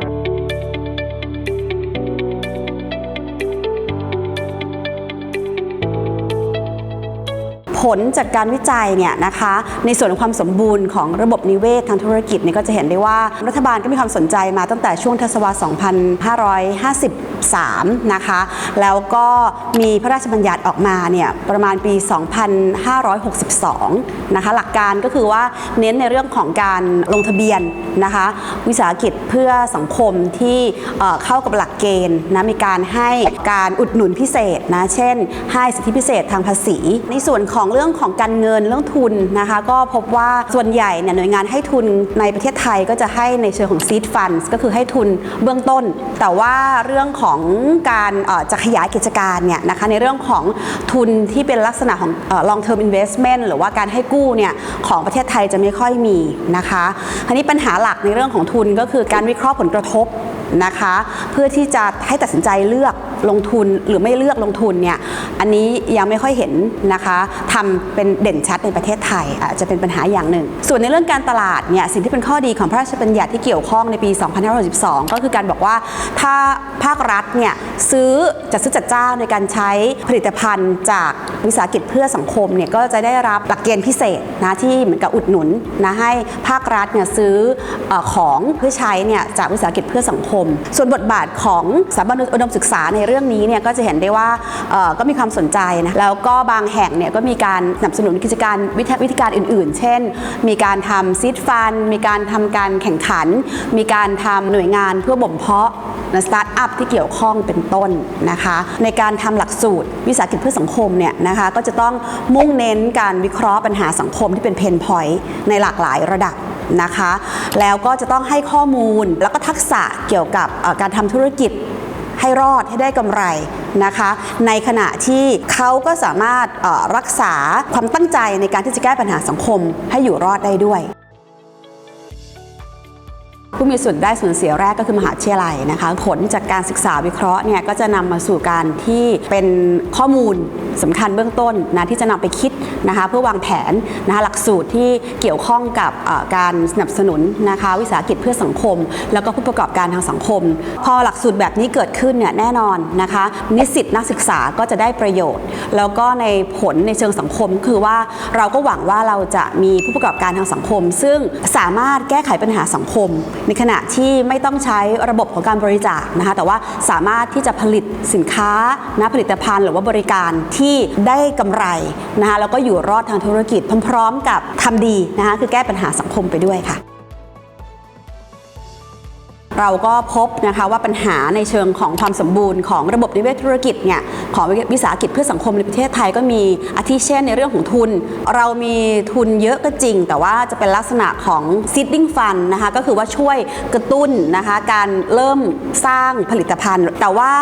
thank you ผลจากการวิจัยเนี่ยนะคะในส่วนของความสมบูรณ์ของระบบนิเวศทางธุรกิจเนี่ยก็จะเห็นได้ว่ารัฐบาลก็มีความสนใจมาตั้งแต่ช่วงทศวรรษ 2553 นะคะแล้วก็มีพระราชบัญญัติออกมาเนี่ยประมาณปี 2562 นะคะหลักการก็คือว่าเน้นในเรื่องของการลงทะเบียนนะคะวิสาหกิจเพื่อสังคมที่เอ่อเข้ากับหลักเกณฑ์นะมีการให้การอุดหนุนพิเศษนะเช่น ให้สิทธิพิเศษทางภาษี ในส่วนของเรื่องของการเงินเรื่องทุนนะคะ ก็พบว่าส่วนใหญ่เนี่ยหน่วยงานให้ทุนในประเทศไทยก็จะให้ในเชิงของ seed funds ก็คือให้ทุนเบื้องต้น แต่ว่าเรื่องของการจะขยายกิจการเนี่ยนะคะในเรื่องของทุนที่เป็นลักษณะของ long term investment หรือว่าการให้กู้เนี่ยของประเทศไทยจะไม่ค่อยมีนะคะทีนี้ปัญหาหลักในเรื่องของทุนก็คือการวิเคราะห์ผลกระทบนะคะ เพื่อที่จะให้ตัดสินใจเลือก ลงทุนหรือไม่เลือกลงทุนเนี่ยอันนี้ยังไม่ค่อยเห็นนะคะทำเป็นเด่นชัดในประเทศไทยอาจจะเป็นปัญหาอย่างหนึ่ง ส่วนในเรื่องการตลาดเนี่ยสิ่งที่เป็นข้อดีของพระราชบัญญัติที่เกี่ยวข้องในปี 2562 ก็คือการบอกว่าถ้าภาครัฐเนี่ยซื้อจัดซื้อจัดจ้างในการใช้ผลิตภัณฑ์จากวิสาหกิจเพื่อสังคมเนี่ยก็จะได้รับหลักเกณฑ์พิเศษนะที่เหมือนกับอุดหนุนนะให้ภาครัฐเนี่ยซื้อเออของเพื่อใช้เนี่ยจากวิสาหกิจเพื่อสังคม ส่วนบทบาทของสถาบันอุดมศึกษาในเรื่องนี้เนี่ยก็จะเห็นได้ว่าก็มีความสนใจนะแล้วก็บางแห่งเนี่ยก็มีการสนับสนุนกิจการวิธีการอื่น ๆ เช่น มีการทำซีดฟัน มีการทำการแข่งขัน มีการทำหน่วยงานเพื่อบ่มเพาะสตาร์ทอัพที่เกี่ยวข้องเป็นต้นนะคะ ในการทำหลักสูตรวิสาหกิจเพื่อสังคมเนี่ยนะคะก็จะต้องมุ่งเน้นการวิเคราะห์ปัญหาสังคมที่เป็นเพนพอยต์ในหลากหลายระดับนะคะ แล้วก็จะต้องให้ข้อมูลแล้วก็ทักษะเกี่ยวกับการทำธุรกิจ ให้รอดให้ได้กำไรนะคะ ในขณะที่เขาก็สามารถรักษาความตั้งใจในการที่จะแก้ปัญหาสังคมให้อยู่รอดได้ด้วย ผู้มีส่วนได้ส่วนเสียแรกก็คือมหาวิทยาลัยนะคะ ผลจากการศึกษาวิเคราะห์เนี่ยก็จะนำมาสู่การที่เป็นข้อมูลสำคัญเบื้องต้นนะที่จะนำไปคิดนะคะเพื่อวางแผนนะคะหลักสูตรที่เกี่ยวข้องกับการสนับสนุนนะคะวิสาหกิจเพื่อสังคม แล้วก็ผู้ประกอบการทางสังคม พอหลักสูตรแบบนี้เกิดขึ้นเนี่ยแน่นอนนะคะนิสิตนักศึกษาก็จะได้ประโยชน์ แล้วก็ในผลในเชิงสังคมคือว่าเราก็หวังว่าเราจะมีผู้ประกอบการทางสังคม ซึ่งสามารถแก้ไขปัญหาสังคมในขณะที่ไม่ต้องใช้ระบบของการบริจาคนะคะแต่ว่าสามารถที่จะผลิตสินค้านะผลิตภัณฑ์ หรือว่าบริการที่ได้กำไรนะคะแล้วก็อยู่รอดทางธุรกิจพร้อมๆ กับทำดีนะคะคือแก้ปัญหาสังคมไปด้วยค่ะ เราก็พบนะคะว่าปัญหาในเชิงของความสมบูรณ์ของระบบนิเวศธุรกิจเนี่ยของวิสาหกิจเพื่อสังคมในประเทศไทยก็มีอาทิเช่นในเรื่องของทุน เรามีทุนเยอะก็จริง แต่ว่าจะเป็นลักษณะของ seeding fund นะคะก็คือว่าช่วยกระตุ้นนะคะการเริ่มสร้างผลิตภัณฑ์ แต่ว่า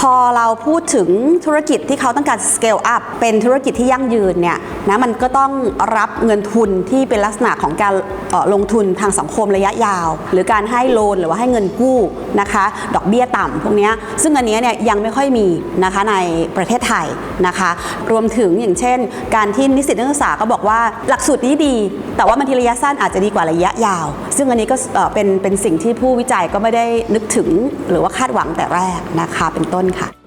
พอเราพูดถึงธุรกิจที่เขาต้องการ scale up เป็นธุรกิจที่ยั่งยืนเนี่ยนะมันก็ต้องรับเงินทุนที่เป็นลักษณะของการออลงทุนทางสังคมระยะยาว หรือการให้โลนหรือว่าให้เงินกู้นะคะ ดอกเบี้ยต่ำพวกเนี้ยซึ่งอันเนี้ยเนี่ยยังไม่ค่อยมีนะคะในประเทศไทยนะคะ รวมถึงอย่างเช่น การที่นิสิตนักศึกษาก็บอกว่าหลักสูตรนี้ดี แต่ว่ามันทีระยะสั้นอาจจะดีกว่าระยะยาว ซึ่งอันนี้ก็เอ่อเป็นเป็นสิ่งที่ผู้วิจัยก็ไม่ได้นึกถึง หรือว่าคาดหวังแต่แรกนะคะเป็นต้นค่ะ